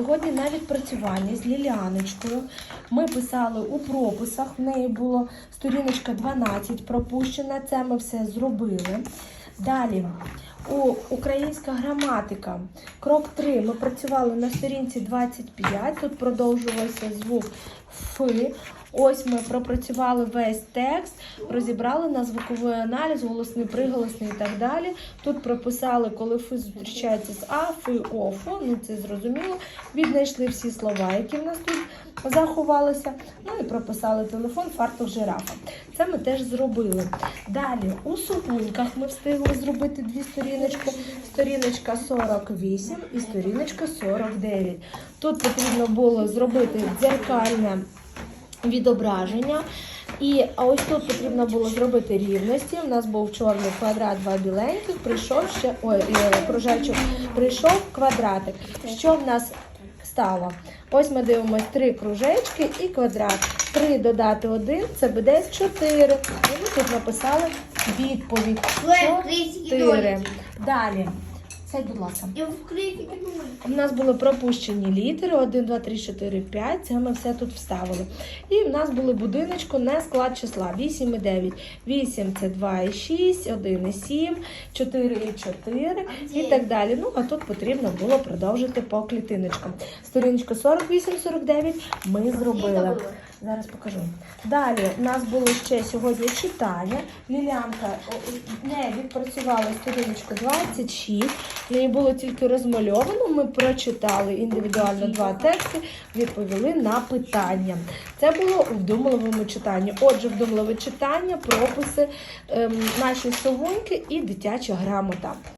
Сьогодні на відпрацювання з Ліліаночкою ми писали у прописах. В неї було сторіночка 12 пропущена. Це ми все зробили. Далі у українська граматика. Крок 3. Ми працювали на сторінці 25. Тут продовжувався звук Ф. Ось ми пропрацювали весь текст, розібрали на звуковий аналіз, голосний, приголосний і так далі. Тут прописали, коли Ф зустрічається з А, Ф, О, Фо, ну це зрозуміло. Віднайшли всі слова, які в нас тут заховалися. Ну і прописали телефон, фартух жирафа. Це ми теж зробили. Далі у сумуньках ми встигли зробити дві сторіночки. Сторіночка 48 і сторіночка 49. Тут потрібно було зробити дзеркальне відображення. І ось тут потрібно було зробити рівності. У нас був чорний квадрат, два біленьких, прийшов ще ой, е, кружечок, прийшов квадратик. Що в нас стало? Ось ми дивимося три кружечки і квадрат. Три додати один, це буде чотири. І ми тут написали відповідь. Чотири. Далі. Сядь, будь ласка. Я в критике. У нас були пропущені літери 1, 2, 3, 4, 5. Це ми все тут вставили. І в нас були будиночку не склад числа 8 і 9. 8 це 2 і 6, 1 і 7, 4 і 4 і так далі. Ну, а тут потрібно було продовжити по клітиночкам. Сторіночка 48-49 ми зробили. Зараз покажу. Далі у нас було ще сьогодні читання. Лілянка не відпрацювала сторіночку 26. В неї було тільки розмальовано. Ми прочитали індивідуально два тексти, відповіли на питання. Це було у вдумливому читанні. Отже, вдумливе читання, прописи, ем, наші совуньки і дитяча грамота.